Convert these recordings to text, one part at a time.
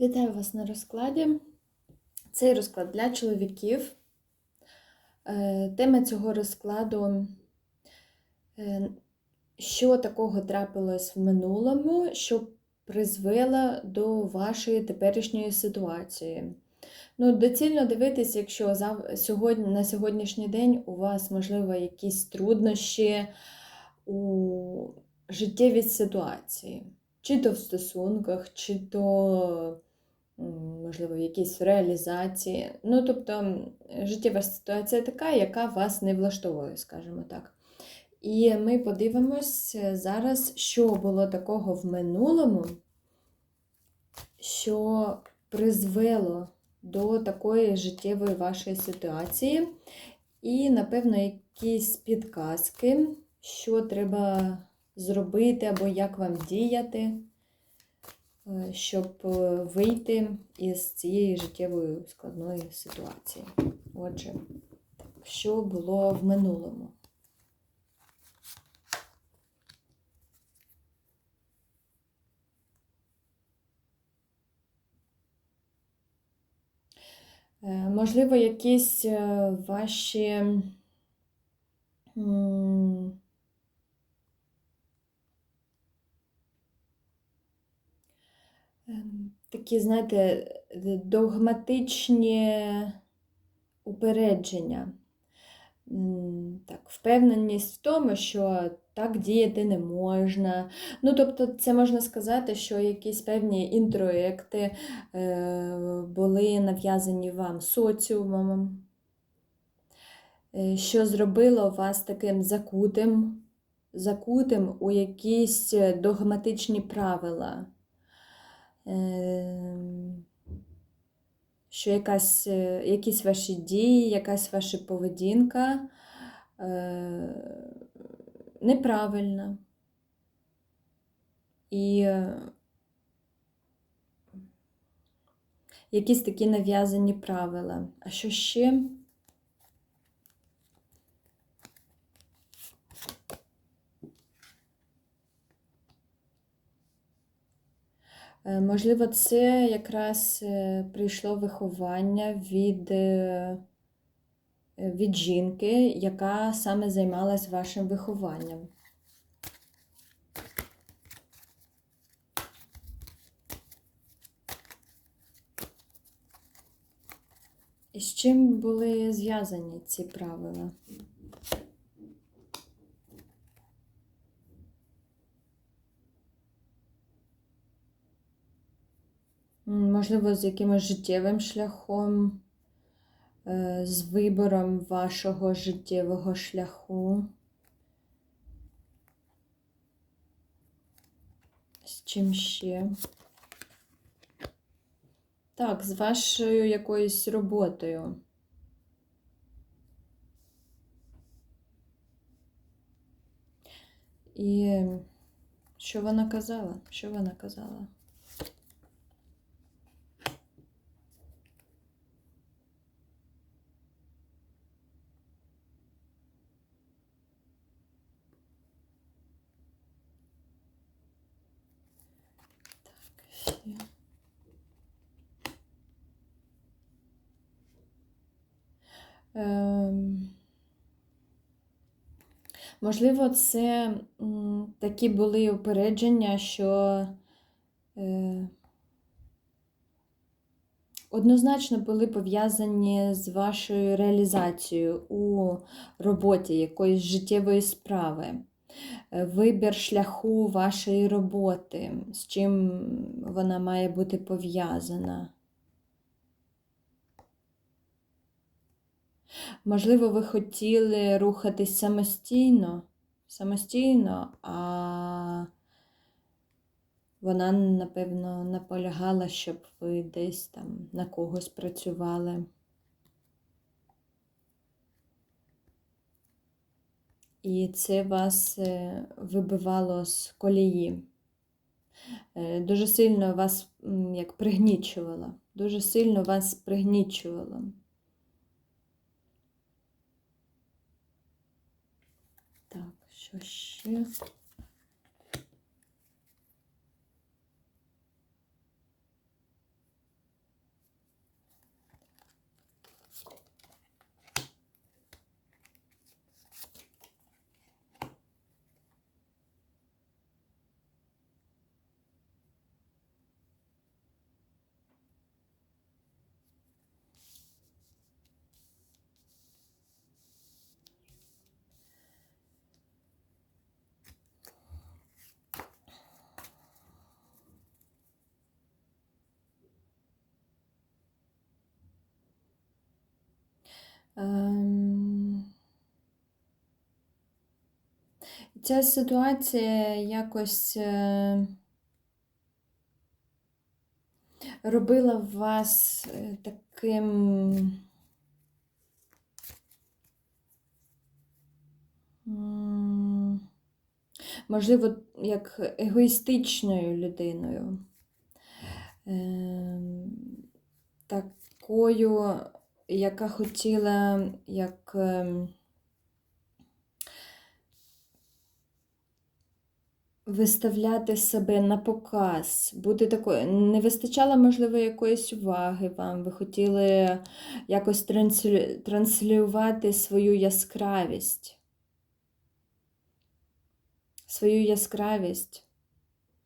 Вітаю вас на розкладі. Цей розклад для чоловіків. Е, Тема цього розкладу, е, що такого трапилось в минулому, що призвело до вашої теперішньої ситуації. Ну, Доцільно дивитись, якщо сьогодні, на сьогоднішній день у вас, можливо, якісь труднощі у життєвій ситуації. Чи то в стосунках, чи то, можливо, в якійсь реалізації. Ну, тобто, життєва ситуація така, яка вас не влаштовує, скажімо так. І ми подивимось зараз, що було такого в минулому, що призвело до такої життєвої вашої ситуації. І, напевно, якісь підказки, що треба зробити або як вам діяти, е, щоб е, вийти із цієї життєвої складної ситуації. Отже, що було в минулому? Е, Можливо, якісь е, ваші такі, знаєте, догматичні упередження. Так, впевненість в тому, що так діяти не можна. Ну, тобто, це можна сказати, що якісь певні інтроекти е, були нав'язані вам соціумом, е, що зробило вас таким закутим, закутим у якісь догматичні правила. Ем, що якась, е, якісь ваші дії, якась ваша поведінка е, неправильна. І е, якісь такі нав'язані правила. А що ще? Можливо, це якраз е, прийшло виховання від, е, від жінки, яка саме займалась вашим вихованням. І з чим були зв'язані ці правила? Можливо, з якимось життєвим шляхом, е, з вибором вашого життєвого шляху. З чим ще? Так, з вашою якоюсь роботою. І що вона казала? Що вона казала? Так, ще. Ем, Можливо, це такі були упередження, що е, однозначно були пов'язані з вашою реалізацією у роботі якоїсь життєвої справи, Е, вибір шляху вашої роботи, з чим вона має бути пов'язана. Можливо, ви хотіли рухатись самостійно, самостійно, а вона, напевно, наполягала, щоб ви десь там на когось працювали. І це вас е, вибивало з колії. Е, Дуже сильно вас як пригнічувало. Дуже сильно вас пригнічувало. Так, що Ця ситуація якось е, робила вас е, таким. Можливо, як егоїстичною людиною. Ем, Такою, яка хотіла як. ем, Виставляти себе на показ, бути такою. Не вистачало, можливо, якоїсь уваги вам. Ви хотіли якось транслю- транслювати свою яскравість. Свою яскравість.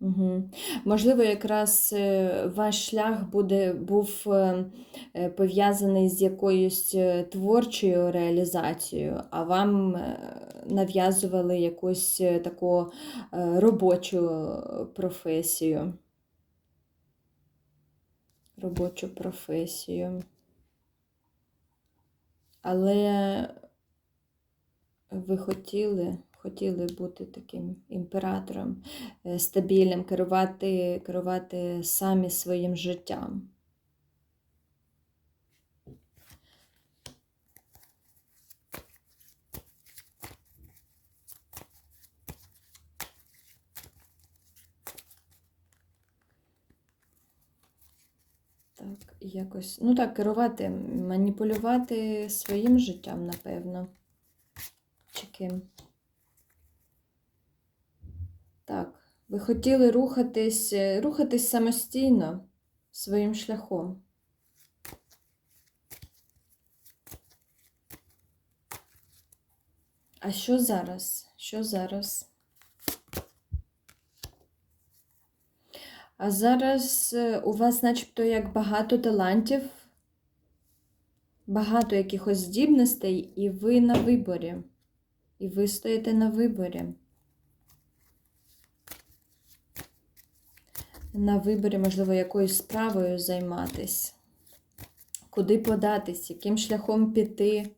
Угу. Можливо, якраз е, ваш шлях буде, був е, е, пов'язаний з якоюсь творчою реалізацією, а вам нав'язували якусь таку робочу професію. Робочу професію. Але ви хотіли, хотіли бути таким імператором, е, стабільним, керувати, керувати самі своїм життям. Так, якось, ну так, керувати, маніпулювати своїм життям, напевно. Чи ким? Так, ви хотіли рухатись, е, рухатись самостійно своїм шляхом. А що зараз? Що зараз? А зараз е, у вас начебто як багато талантів, багато якихось здібностей, і ви на виборі. І ви стоїте на виборі. На виборі, можливо, якоюсь справою займатись. Куди податись, яким шляхом піти.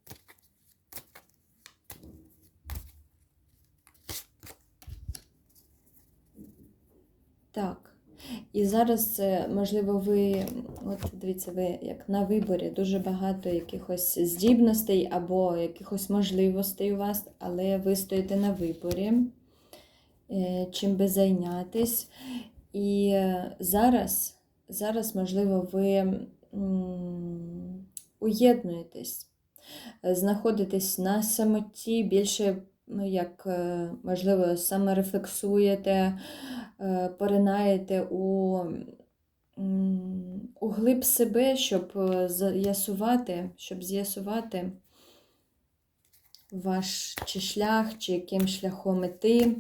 Так. І зараз, е, можливо, ви, от дивіться, ви як на виборі, дуже багато якихось здібностей або якихось можливостей у вас, але ви стоїте на виборі, е, чим би зайнятись. І зараз, зараз, можливо, ви уєднуєтесь, знаходитесь на самоті, більше, ну, як, е, можливо, саморефлексуєте, е, поринаєте у, у глиб себе, щоб е, з'ясувати, щоб з'ясувати ваш чи шлях, чи яким шляхом іти.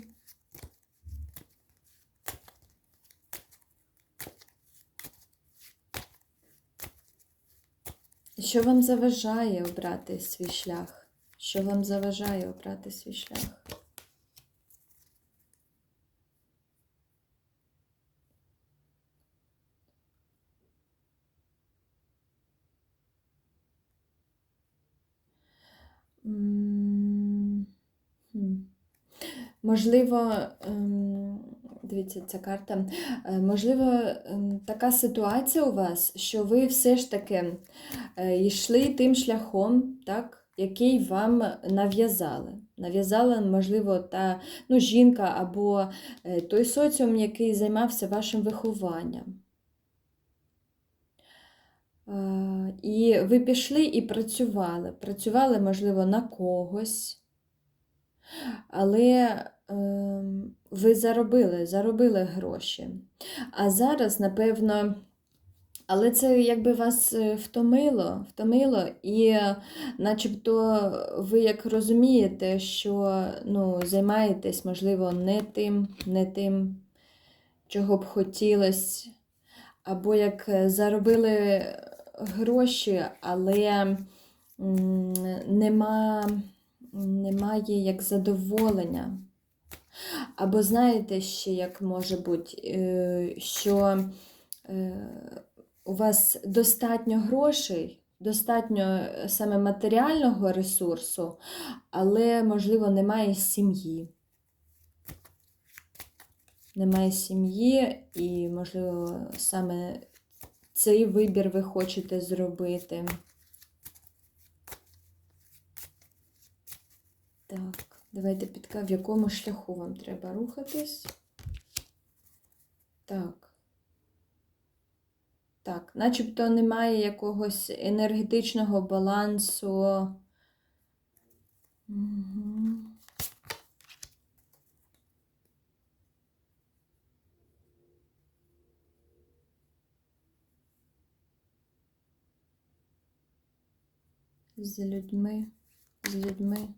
Що вам заважає обрати свій шлях? Що вам заважає обрати свій шлях? Можливо, ем, дивіться, ця карта. Е, Можливо, ем, така ситуація у вас, що ви все ж таки е, йшли тим шляхом, так, який вам нав'язали. Нав'язала, можливо, та ну, жінка або е, той соціум, який займався вашим вихованням. І ви пішли і працювали. Працювали, можливо, на когось. Але ем, ви заробили, заробили гроші. А зараз, напевно, але це якби вас е, втомило, втомило, і е, начебто ви як розумієте, що ну, займаєтесь, можливо, не тим, не тим, чого б хотілося, або як е, заробили гроші, але нема немає як задоволення. Або знаєте ще, як може бути, е, що е, у вас достатньо грошей, достатньо е, саме матеріального ресурсу, але, можливо, немає сім'ї. Немає сім'ї, і, можливо, саме цей вибір ви хочете зробити. Так, давайте підка, в якому шляху вам треба рухатись. Так. Так, начебто немає якогось енергетичного балансу. Угу. З людьми, з людьми.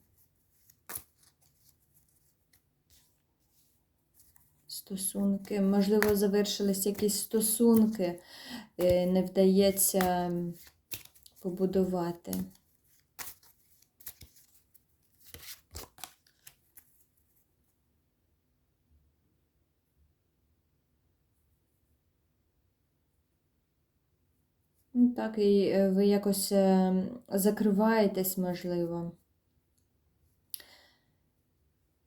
Стосунки, можливо, завершились якісь стосунки, е, не вдається побудувати. Ну, Так, і е, ви якось е, закриваєтесь, можливо.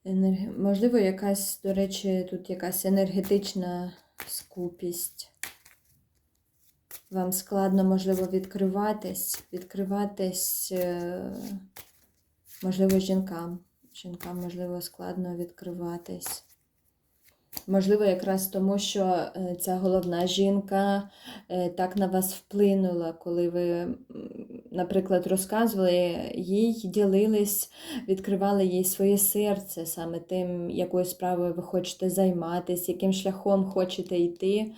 Енерг... Можливо, якась, до речі, тут якась енергетична скупість. Вам складно, можливо, відкриватись, відкриватись, е, можливо, жінкам. Жінкам, можливо, складно відкриватись. Можливо, якраз тому, що е, ця головна жінка е, так на вас вплинула, коли ви, наприклад, розказували їй, ділились, відкривали їй своє серце саме тим, якою справою ви хочете займатися, яким шляхом хочете йти.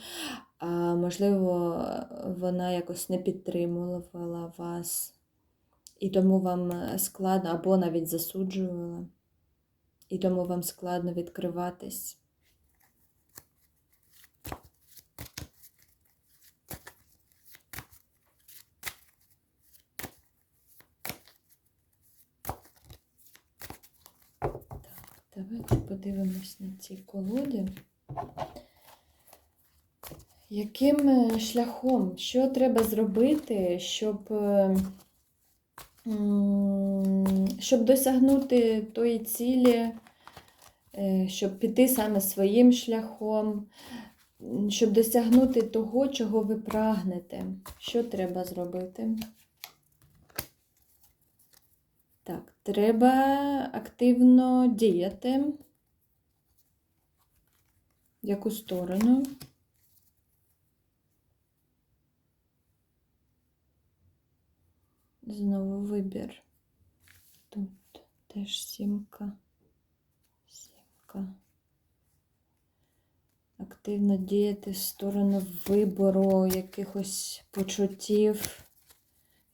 А можливо, вона якось не підтримувала вас, і тому вам складно, або навіть засуджувала, і тому вам складно відкриватись. Давайте подивимось на цій колоді. Яким е, шляхом, що треба зробити, щоб е, щоб досягнути тої цілі, е, щоб піти саме своїм шляхом, щоб досягнути того, чого ви прагнете? Що треба зробити? Так, треба активно діяти. В яку сторону? Знову вибір. Тут теж сімка. Сімка. Активно діяти в сторону вибору якихось почуттів,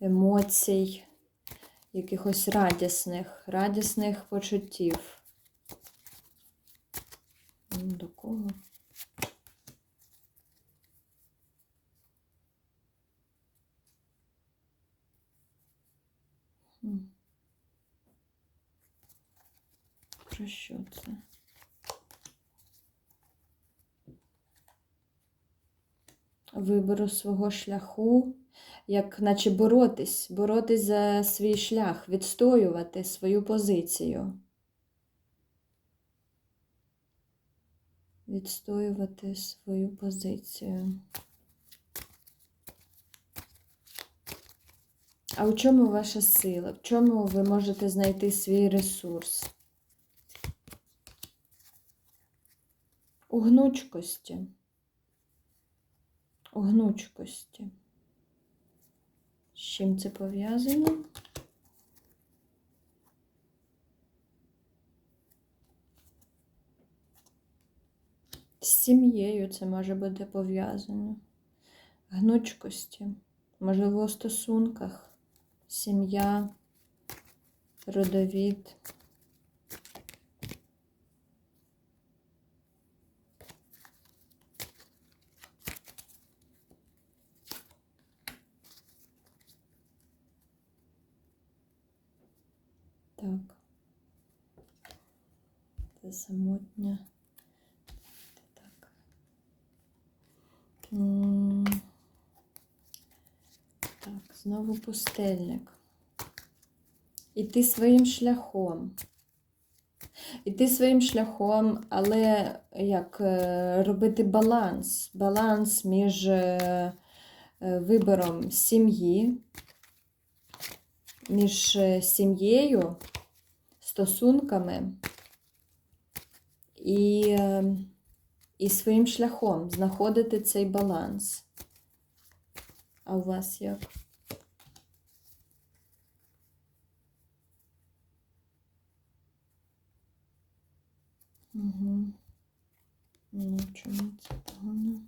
емоцій якихось радісних, радісних почуттів. До кого? Про що це? Вибору свого шляху як наче боротись, боротись за свій шлях, відстоювати свою позицію. Відстоювати свою позицію. А у чому ваша сила? В чому ви можете знайти свій ресурс? У гнучкості. Гнучкості. З чим це пов'язано? З сім'єю це може бути пов'язано. Гнучкості, можливо, у стосунках, сім'я, родовід. Так. Це самотня. Так. Так, знову пустельник. Іти своїм шляхом. Іти своїм шляхом, але як е, робити баланс? Баланс між е, е, вибором сім'ї, між сім'єю, стосунками і, е, і своїм шляхом знаходити цей баланс. А у вас як? Угу. Ну, чому це погано?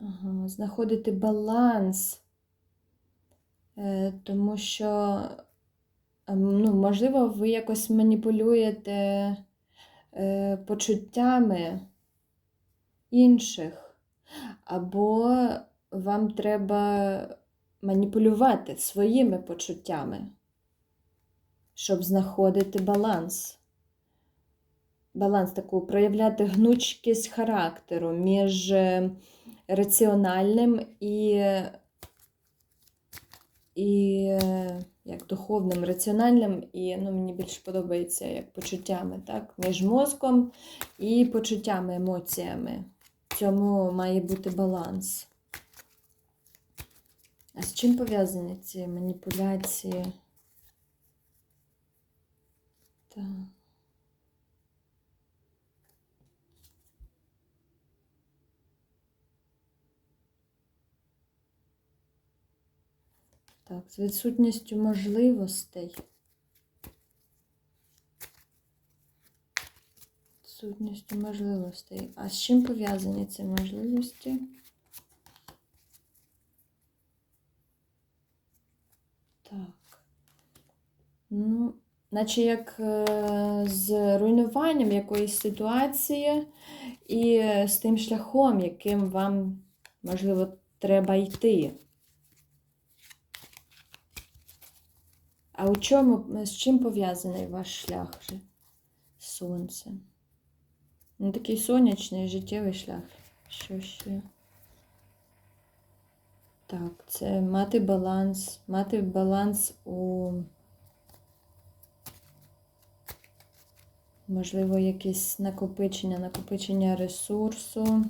Ага, знаходити баланс, е, тому що, ем, ну, можливо, ви якось маніпулюєте е, почуттями інших, або вам треба маніпулювати своїми почуттями, щоб знаходити баланс. Баланс таку, проявляти гнучкість характеру між е, раціональним і і е, як духовним, раціональним, і ну, мені більше подобається як почуттями, так? між мозком і почуттями, емоціями. Цьому має бути баланс. А з чим пов'язані ці маніпуляції? Так. Так, з відсутністю можливостей. Відсутністю можливостей. А з чим пов'язані ці можливості? Так. Ну, наче як е, з руйнуванням якоїсь ситуації і з тим шляхом, яким вам, можливо, треба йти. А у чому, з чим пов'язаний ваш шлях? Сонце? Ну, такий сонячний життєвий шлях. Що ще? Так, це мати баланс, мати баланс у, можливо, якесь накопичення, накопичення ресурсу.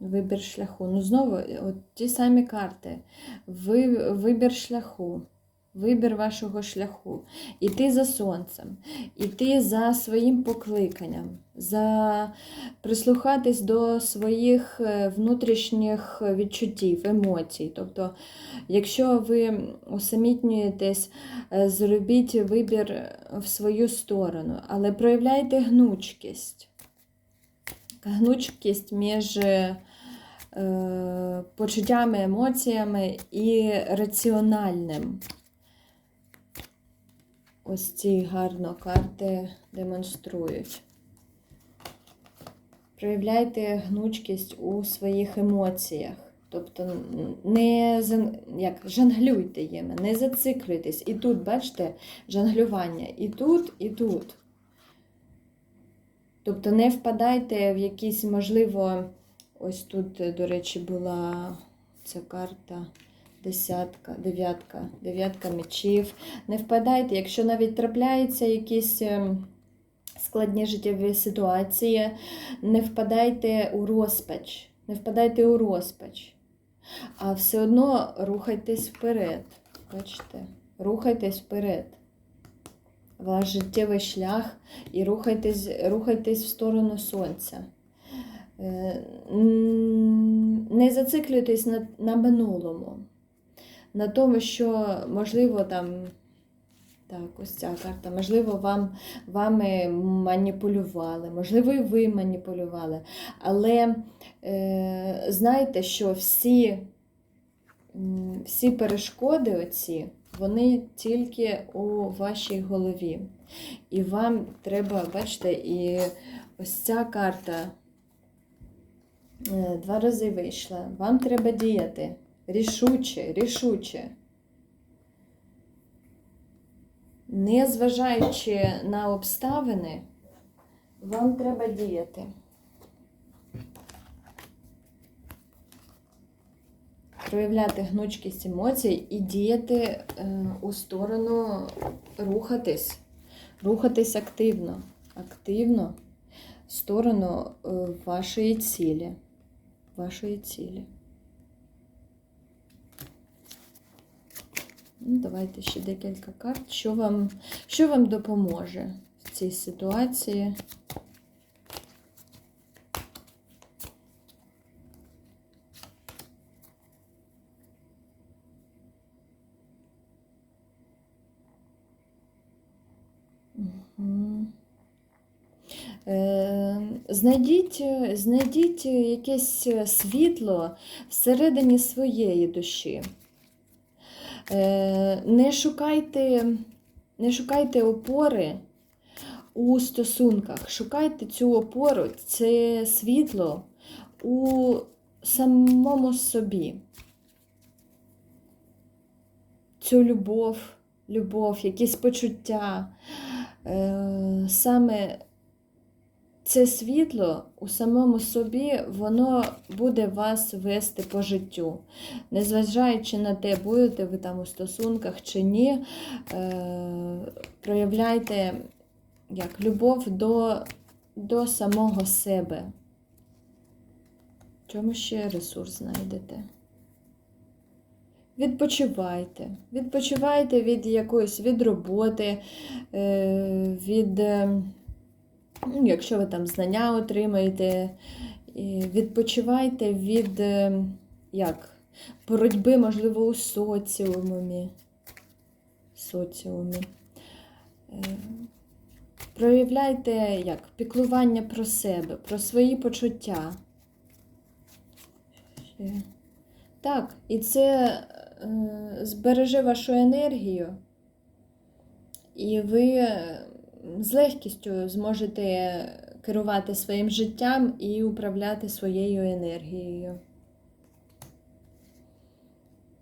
Вибір шляху. Ну, знову, от ті самі карти. Ви, Вибір шляху. Вибір вашого шляху. Іти за сонцем, іти за своїм покликанням, за прислухатись до своїх е, внутрішніх відчуттів, емоцій. Тобто, якщо ви усамітнюєтесь, е, зробіть вибір в свою сторону, але проявляйте гнучкість. Гнучкість між е, почуттями, емоціями і раціональним. Ось ці гарно карти демонструють. Проявляйте гнучкість у своїх емоціях. Тобто не як, жонглюйте їми, не зациклюйтесь. І тут, бачите, жонглювання і тут, і тут. Тобто не впадайте в якісь, можливо, ось тут, до речі, була ця карта. Десятка, дев'ятка, дев'ятка мечів. Не впадайте, якщо навіть трапляються якісь ем, складні життєві ситуації, не впадайте у розпач. Не впадайте у розпач. А все одно рухайтесь вперед. Бачите? Рухайтесь вперед. Ваш життєвий шлях і рухайтесь, рухайтесь в сторону сонця. Е, не зациклюйтесь на, на минулому на тому, що, можливо, там, так, ось ця карта, можливо, вам, вами маніпулювали, можливо, і ви маніпулювали. Але е, знайте, що всі, всі перешкоди оці, вони тільки у вашій голові. І вам треба, бачите, і ось ця карта два рази вийшла. Вам треба діяти рішуче, рішуче. Не зважаючи на обставини, Вам треба діяти. Проявляти гнучкість емоцій і діяти е, у сторону рухатись. Рухатись активно. Активно в сторону е, вашої цілі. Вашої цілі. Ну, Давайте ще декілька карт. Що вам, що вам допоможе в цій ситуації? Мгм. Е, Знайдіть, знайдіть якесь світло всередині своєї душі. Е, Не шукайте, не шукайте опори у стосунках. Шукайте цю опору, це світло у самому собі. Цю любов, любов, якісь почуття. Е, Саме це світло у самому собі, воно буде вас вести по життю. Незважаючи на те, будете ви там у стосунках чи ні, е, проявляйте як любов до, до самого себе. Чому ще ресурс знайдете? Відпочивайте. Відпочивайте від якоїсь від роботи, е, від, е, якщо ви там знання отримаєте, відпочивайте від е, як, боротьби, можливо, у соціумі. соціумі. Е, Проявляйте як, піклування про себе, про свої почуття. Так, і це е, збереже вашу енергію, і ви з легкістю зможете керувати своїм життям і управляти своєю енергією.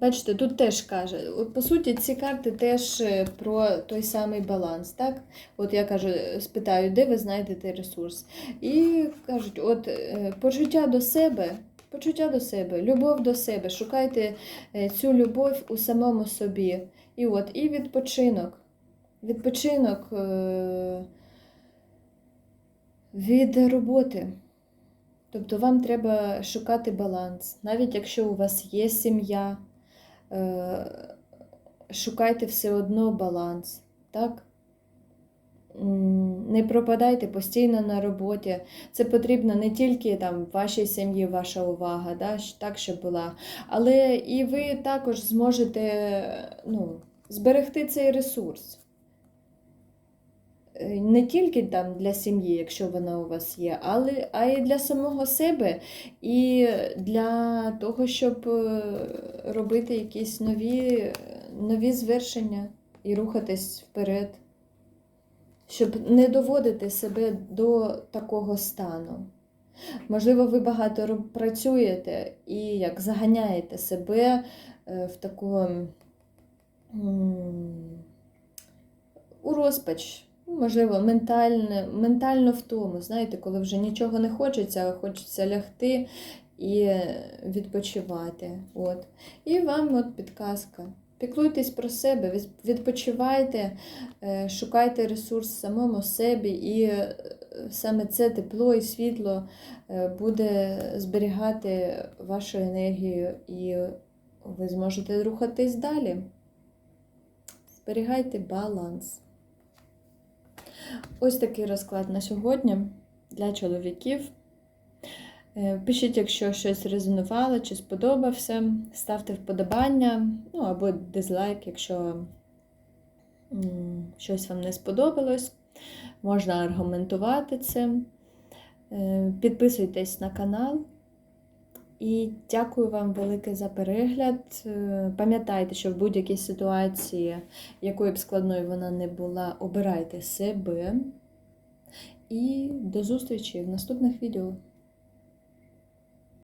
Бачите, тут теж каже, по суті, ці карти теж е, про той самий баланс. так? От я кажу, спитаю, де ви знайдете ресурс. І кажуть, от е, почуття до себе. Почуття до себе, любов до себе. Шукайте е, цю любов у самому собі. І от, і відпочинок. Відпочинок е, від роботи. Тобто вам треба шукати баланс. Навіть якщо у вас є сім'я, е, шукайте все одно баланс. Так? Не пропадайте постійно на роботі. Це потрібно не тільки там вашій сім'ї ваша увага, да, так, щоб була, але і ви також зможете ну, зберегти цей ресурс. Е, Не тільки там для сім'ї, якщо вона у вас є, але а й для самого себе, і для того, щоб е, робити якісь нові, нові звершення і рухатись вперед щоб не доводити себе до такого стану. Можливо, ви багато працюєте і як заганяєте себе е, в таку у розпач, можливо, ментальне, ментальну втому. Знаєте, коли вже нічого не хочеться, а хочеться лягти і відпочивати. От. І вам от підказка. Піклуйтесь про себе, відпочивайте, е, шукайте ресурс в самому собі, і е, саме це тепло і світло е, буде зберігати вашу енергію, і ви зможете рухатись далі. Зберігайте баланс. Ось такий розклад на сьогодні для чоловіків. Е, Пишіть, якщо щось резонувало чи сподобався. Ставте вподобання, ну або дизлайк, якщо щось вам не сподобалось. Можна аргументувати це. Е, Підписуйтесь на канал. І дякую вам велике за перегляд. Е, Пам'ятайте, що в будь-якій ситуації, якою б складною вона не була, обирайте себе. І до зустрічі в наступних відео.